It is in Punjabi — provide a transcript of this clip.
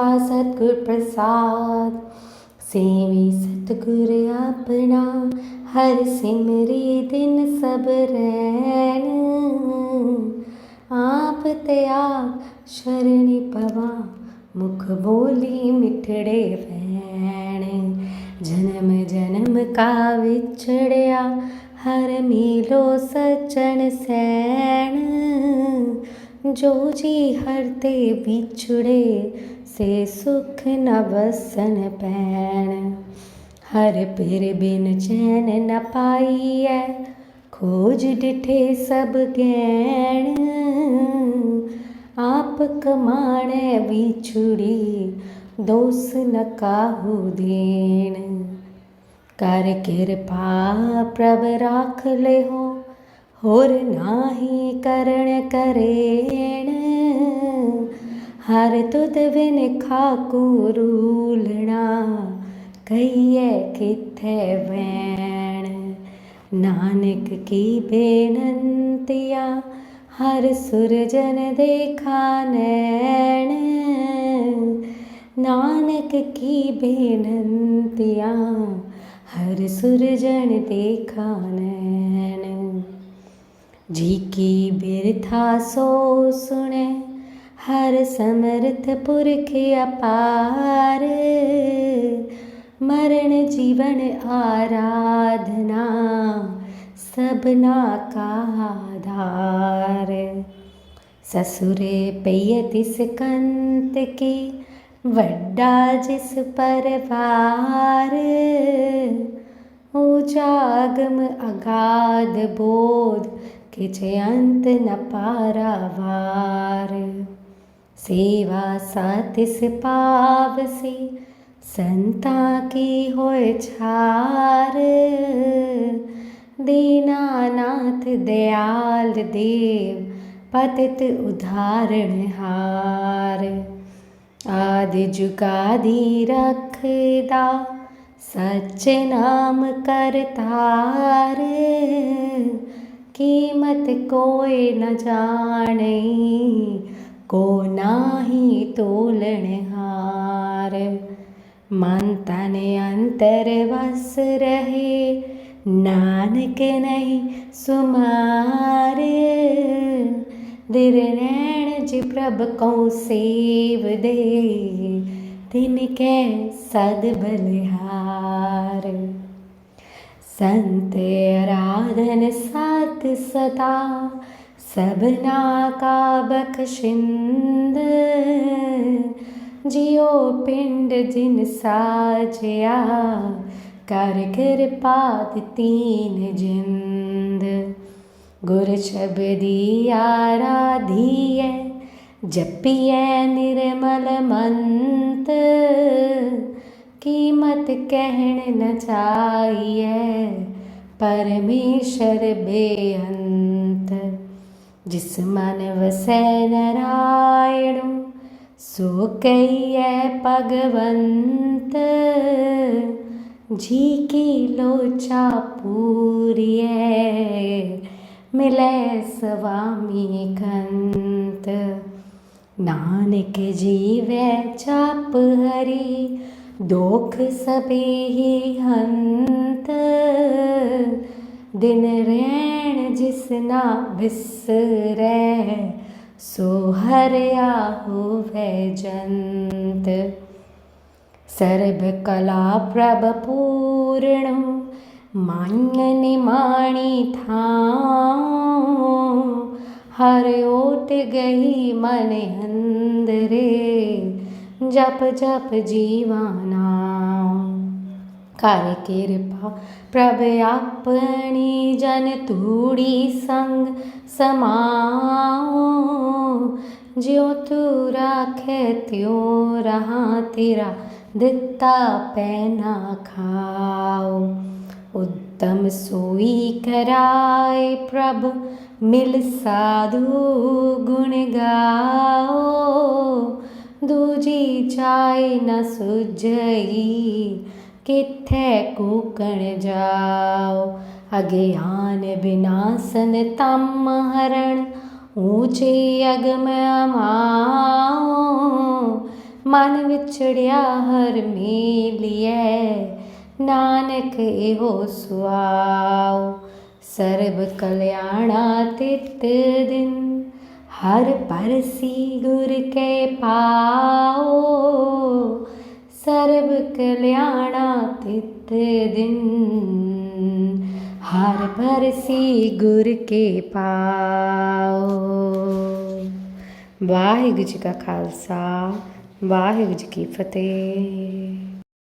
ਆ ਸਤਿਗੁਰ ਪ੍ਰਸਾਦ। ਸੇਵੀ ਸਤਿਗੁਰ ਆਪਣਾ, ਹਰ ਸਿਮਰੀ ਦਿਨ ਸਭ ਰਹਿਣ। ਆਪ ਤੇ ਆਪ ਸ਼ਰਣੀ ਪਵਾ, ਮੁਖ ਬੋਲੀ ਮਿਠੜੇ ਵੈਣ ਜਨਮ ਜਨਮ ਕਾ ਵਿਛੜਿਆ, ਹਰ ਮੀਲੋ ਸਚਨ ਸੈਣ ਜੋ ਜੀ ਹਰ ਤੇ ਵਿਛੜੇ ਸੇ ਸੁਖ ਨ ਵਸਨ ਪੈਣ। ਹਰ ਪਿਰ ਬਿਨ ਚੈਨ ਨ ਪਾਈਐ, ਖੋਜ ਡਿਠੇ ਸਭ ਗੈਣ। ਆਪ ਕਮਾਣੈ ਵਿਛੁੜੀ, ਦੋਸ ਨ ਕਾਹੂ ਦੇਣ। ਕਰ ਕਿਰਪਾ ਪ੍ਰਭ ਰਾਖ ਲਿਓ, ਹੋਰ ਨਾਹੀ ਕਰਨ ਕਰੇਣ। ਹਰ ਤੁਧ ਬਿਨ ਖਾਕੂ ਰੂਲਣਾ ਕਈਐ ਕਿਥੈ ਵੈਣ? ਨਾਨਕ ਕੀ ਬੇਨੰਤੀਆ, ਹਰ ਸੁਰਜਨ ਦੇਖਾ ਨਾਨਕ ਕੀ ਬੇਨੰਤੀਆ, ਹਰ ਸੁਰਜਨ ਦੇਖਾ ਨੈਣ? ਜੀ ਕੀ ਬਿਰਥਾ ਸੋ ਸੁਣੇ ਹਰ ਸਮਰਥ ਪੁਰਖ ਅਪਾਰ। ਮਰਨ ਜੀਵਨ ਆਰਾਧਨਾ, ਸਭਨਾ ਕਾ ਆਧਾਰ। ਸਸੁਰੇ ਪਈਏ ਤਿਸ ਕੰਤ ਕੀ, ਵੱਡਾ ਜਿਸ ਪਰਵਾਰ। ਉਜਾਗਮ ਅਗਾਧ ਬੋਧ, ਕਿਛ ਅੰਤ ਨ ਪਾਰਾਵਾਰ। ਸੇਵਾ ਸਾਤਿਸ ਪਾਵਸੀ ਸੰਤਾ ਕੀ ਹੋਏ ਛਾਰ। ਦੀਨਾਨਾਥ ਦਿਆਲ ਦੇਵ, ਪਤਿਤ ਉਧਾਰਣ ਹਾਰ। ਆਦਿ ਜੁਗਾਦੀ ਰਖਦਾ, ਸਚ ਨਾਮ ਕਰਤਾਰ ਕੀਮਤ ਕੋਈ ਨ ਜਾਣੈ ਕੋ ਨਾਹੀ ਤੋਲਣ ਹਾਰ। ਮਨ ਤਨ ਅੰਤਰ ਵਸ ਰਹੇ, ਨਾਨਕ ਨਹੀਂ ਸੁਮਾਰ। ਜੀ ਪ੍ਰਭ ਕਉ ਸੇਵ ਦੇ, ਤਿਨ ਕੈ ਸਦ ਬਲਿਹਾਰ। ਸੰਤ ਆਰਾਧਨ ਸਤ ਸਦਾ ਸਭਨਾ ਕਾ ਬਖਸ਼ਿੰਦ ਜਿਉ ਪਿੰਡ ਜਿਨ ਸਾਜਿਆ ਕਰ ਕਿਰਪਾ ਤੀਨ ਜਿੰਦ ਗੁਰ ਸ਼ਬਦੀ ਆਰਾਧੀਐ ਜਪੀਐ ਨਿਰਮਲ ਮੰਤ ਕੀਮਤ ਕਹਿਣ ਨ ਚਾਹੀਐ ਪਰਮੇਸ਼ਰ ਬੇਅੰਤ ਜਿਸ ਮਨ ਵਸੈ ਨਰਾਇਣੁ ਸੋ ਕਈਐ ਭਗਵੰਤ ਜੀ ਕੀ ਲੋਚਾ ਪੂਰੀਐ ਮਿਲੈ ਸਵਾਮੀ ਕੰਤ ਨਾਨਕ ਜੀਵੈ ਚਾਪ ਹਰੀ ਦੋਖ ਸਭੇ ਹੀ ਹੰਤ ਦਿਨ ਰੈਣ ਜਿਸ ਨਾ ਬਿਸਰੈ, ਸੋ ਹਰਿਆ ਹੋਵੇ ਜੰਤ ਸਰਬ ਕਲਾ ਪ੍ਰਭ ਪੂਰਣ, ਮਾਨ ਨਿਮਾਣੀ ਥਾਉ। ਹਰ ਕਰ ਕਿਰਪਾ। ਪ੍ਰਭ ਆਪਣੀ ਜਨ ਤੂੜੀ ਸੰਗ ਸਮਾਓ ਜਿਉ ਤੂ ਰਾਖੇ, ਤਿਉ ਰਹਾ ਤੇਰਾ ਦਿੱਤਾ ਪੈਨਾ ਖਾਓ ਉੱਤਮ ਸੋਈ ਕਰਾਏ ਪ੍ਰਭ, ਮਿਲ ਸਾਧੂ ਗੁਣ ਗਾਓ। ਦੂਜੀ ਚਾਈ ਨ ਸੁਝਈ ਕਿੱਥੇ ਕੂਕਣ ਜਾਓ? ਅਗਿਆਨ ਬਿਨਾਸਨ ਤਮ ਹਰਣ, ਊਚੇ ਅਗਮ ਅਮਾਓ ਮਨ ਵਿਛੜਿਆ ਹਰ ਮੇਲੀਐ, ਨਾਨਕ ਇਹੋ ਸੁਆਉ। ਸਰਬ ਕਲਿਆਣਾ ਤਿਤ ਦਿਨ, ਹਰ ਪਰਸੀ ਗੁਰ ਕੇ ਪਾਓ। ਸਰਬ ਕਲਿਆਣਾ ਤਿਤ ਦਿਨ। ਹਰ ਪਰਸੀ ਗੁਰ ਕੇ ਪਾਓ। ਵਾਹਿਗੁਰੂ ਜੀ ਕਾ ਖਾਲਸਾ, ਵਾਹਿਗੁਰੂ ਜੀ ਕੀ ਫਤਿਹ।